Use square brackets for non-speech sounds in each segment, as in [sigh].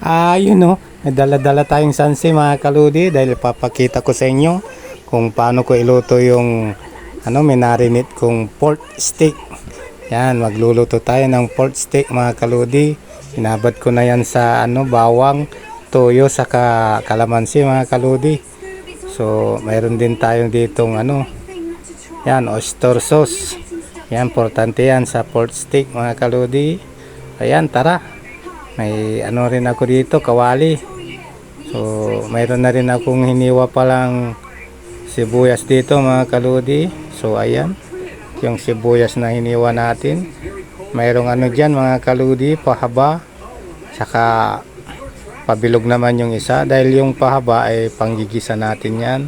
Ah, yun no. May dala-dala tayong sansi mga kaludi dahil papakita ko sa inyo kung paano ko iluto yung ano, minarinate kong pork steak. Yan, magluluto tayo ng pork steak mga kaludi. Inabad ko na yan sa ano, bawang, toyo, saka kalamansi mga kaludi. So, mayroon din tayong ditong ano, yan, oyster sauce. Yan, importante yan sa pork steak mga kaludi. Ayan, tara. May ano rin ako dito, kawali. So, mayroon na rin akong hiniwa palang sibuyas dito mga kaludi. So, ayan. Yung sibuyas na hiniwa natin. Mayroong ano dyan mga kaludi, pahaba. Saka pabilog naman yung isa. Dahil yung pahaba ay panggigisa natin yan.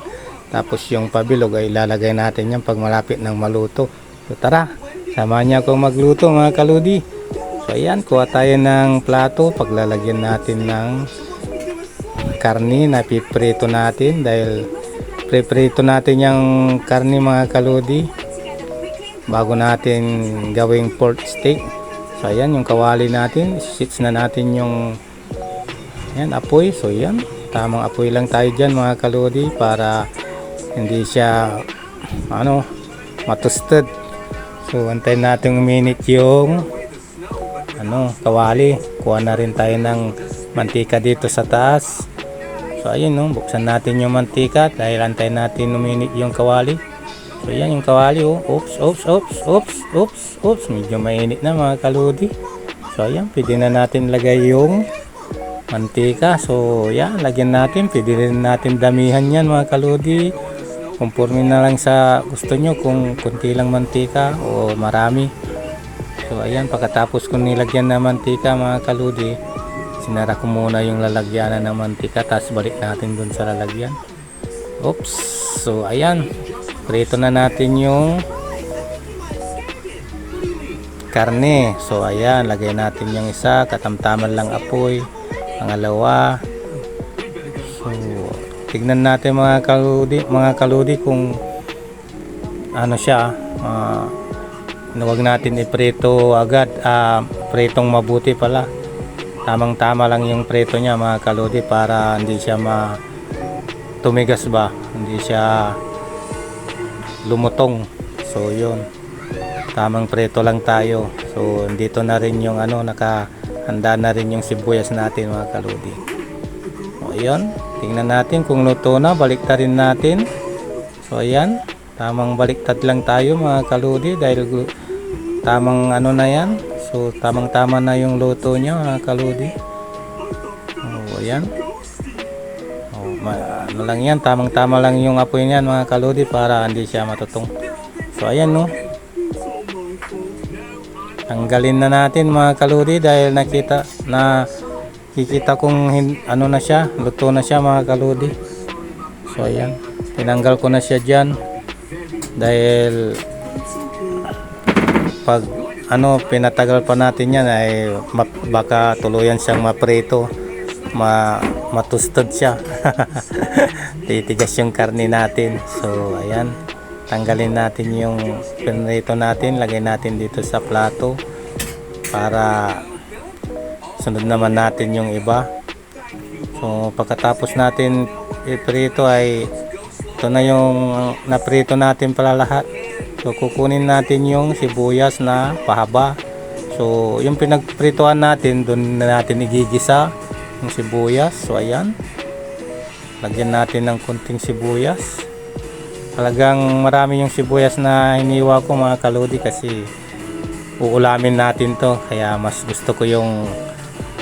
Tapos yung pabilog ay ilalagay natin yan pag malapit ng maluto. So, tara. Samahan niya akong magluto mga kaludi. So ayan, kuha tayo ng plato, paglalagyan natin ng karni na piprito natin dahil preprito natin yung karni mga kaludi bago natin gawing pork steak. So ayan, yung kawali natin, sits na natin yung yan, apoy. So yan, tamang apoy lang tayo dyan mga kaludi para hindi siya ano, matusted. So antayin natin uminit yung ano, kawali. Kuha na rin tayo ng mantika dito sa taas. So ayun no, buksan natin yung mantika dahil antayin natin uminit yung kawali. So yan yung kawali oh. Oops, oops, oops, oops, oops, oops. Medyo mainit na mga kaludi. So ayan, pwede na natin lagay yung mantika. So yan, lagyan natin. Pwede rin natin damihan yan mga kaludi. Conforme na lang sa gusto nyo kung kunti lang mantika o marami. So ayan, pagkatapos ko nilagyan ng mantika mga kaludi, sinara ko muna yung lalagyanan ng mantika tapos balik natin dun sa lalagyan. Oops. So ayan, prito na natin yung karne. So ayan, lagay natin yung isa, katamtaman lang apoy. Pangalawa. So tignan natin mga kaludi, mga kaludi kung ano siya, ah na wag natin iprito agad. Ah, pritong mabuti pala. Tamang tama lang yung prito niya mga kalodi para hindi siya ma tumigas ba? Hindi siya lumutong. So yun. Tamang prito lang tayo. So dito na rin yung ano nakahanda na rin yung sibuyas natin mga kalodi. O yun. Tingnan natin kung luto na. Baliktad rin natin. So ayan. Tamang baliktad lang tayo mga kalodi dahil tamang ano na yan. So tamang tama na yung luto niya mga kalodi oh, ayan. Oh, ma- ano lang yan tamang tama lang yung apoy niyan mga kalodi para hindi siya matutong. So ayan no? Tanggalin na natin mga kalodi dahil nakita na kikita kong ano na siya luto na siya mga kalodi so ayan. Tinanggal ko na siya dyan. Dahil pag ano pinatagal pa natin yan ay baka tuluyan siyang maprito ma matustod siya. [laughs] Titigas yung karne natin. So ayan. Tanggalin natin yung pinrito natin. Lagay natin dito sa plato para sunod naman natin yung iba. So pagkatapos natin iprito ay ito na yung naprito natin pala lahat So kukunin natin yung sibuyas na pahaba. So yung pinagprituan natin, doon na natin igigisa yung sibuyas. So ayan. Lagyan natin ng kunting sibuyas. Talagang marami yung sibuyas na hiniwa ko mga kalodi kasi uulamin natin to. Kaya mas gusto ko yung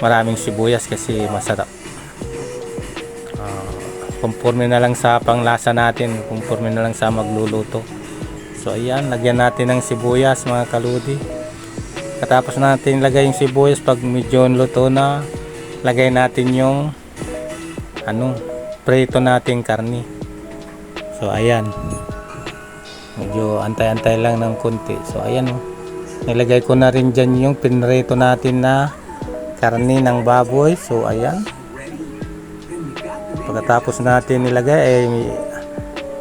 maraming sibuyas kasi masarap. Ah, conforme na lang sa panglasa natin, conforme na lang sa magluluto. So ayan, lagyan natin ng sibuyas mga kaludi. Katapos natin lagay yung sibuyas pag medyo luto na, lagay natin yung ano, prito natin karni. So ayan. Medyo antay-antay lang ng konti. So ayan oh. Nilagay ko na rin dyan yung pinrito natin na karni ng baboy. So ayan. Pagkatapos natin nilagay ay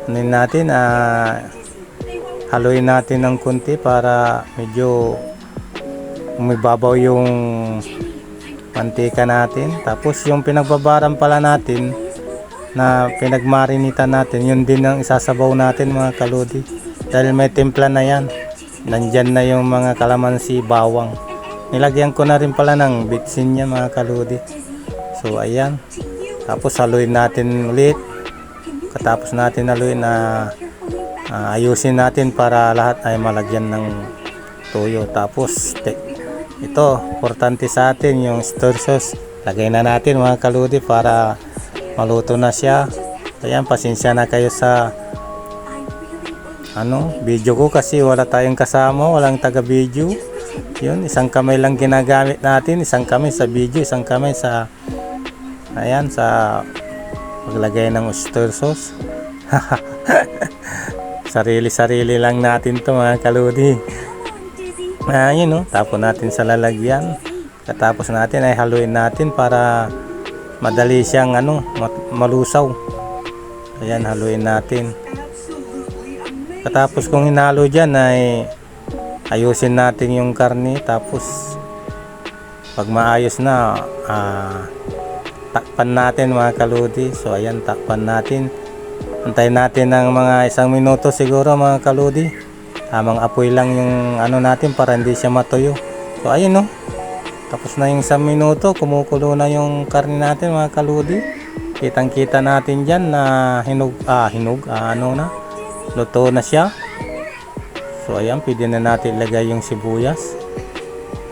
ano natin ah haluin natin ng kunti para medyo umibabaw yung mantika natin. Tapos yung pinagbabaran pala natin na pinagmarinitan natin, yun din ang isasabaw natin mga kaludi. Dahil may timpla na yan. Nandyan na yung mga kalamansi, bawang. Nilagyan ko na rin pala ng bitsin niya mga kaludi. So ayan. Tapos haluin natin ulit. Katapos natin haluin na ah, ayusin natin para lahat ay malagyan ng toyo. Tapos te- ito, importante sa atin yung stir sauce. Lagay na natin mga kaludi para maluto na siya. Ayan, pasensya na kayo sa ano, video ko kasi wala tayong kasama, walang taga-video. Yun, isang kamay lang ginagamit natin, isang kamay sa video, isang kamay sa ayan, sa paglagay ng oyster sauce. [laughs] Sarili-sarili lang natin to mga kaludi. Ah, yun no, tapon natin sa lalagyan. Katapos natin ay haluin natin para madali siyang ano, malusaw. Ayan, haluin natin. Katapos kung hinalo dyan ay ayusin natin yung karne. Tapos pag maayos na, ah, takpan natin mga kaludi. So ayan, takpan natin. Antayin natin ng mga isang minuto siguro mga kaludi. Tamang apoy lang yung ano natin para hindi siya matuyo. So ayun no. Tapos na yung isang minuto, kumukulo na yung karne natin mga kaludi. Kitang kita natin dyan na hinog, ah hinog, ah, ano na. Luto na siya. So ayan, pwede na natin ilagay yung sibuyas.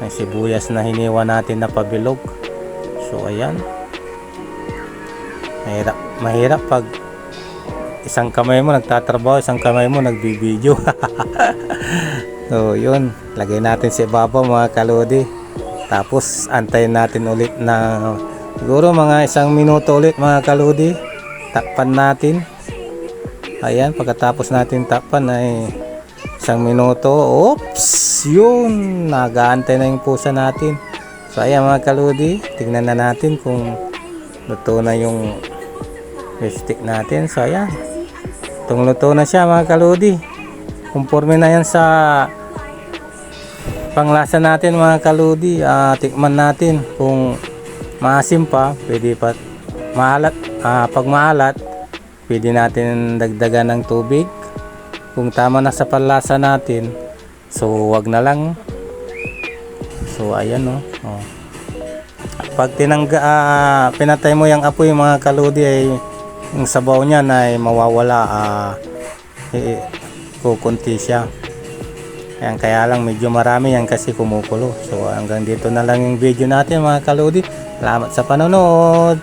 Ang sibuyas na hiniwa natin na pabilog. So ayan. Mahirap, mahirap pag isang kamay mo nagtatrabaho, isang kamay mo nagbibideo. [laughs] so yun, lagay natin sa ibabaw mga kalodi. Tapos antayin natin ulit na siguro mga isang minuto ulit mga kalodi. Takpan natin. Ayan, pagkatapos natin takpan ay isang minuto. Oops! Yun! Nagaantay na yung pusa natin. So ayan mga kalodi, tingnan na natin kung luto na yung stick natin. So ayan, itong luto na siya mga kalodi. Conforme na yan sa panglasa natin mga kaludi. Ah, tikman natin kung maasim pa, pwede pa maalat. Ah, pag maalat, pwede natin dagdagan ng tubig. Kung tama na sa panlasa natin, so wag na lang. So ayan no. Oh. Pag tinangga, ah, pinatay mo yung apoy mga kaludi ay yung sabaw niya na ay mawawala. Ah, eh, kukunti siya. Ayan, kaya lang medyo marami yan kasi kumukulo. So hanggang dito na lang yung video natin mga kaludi. Salamat sa panonood.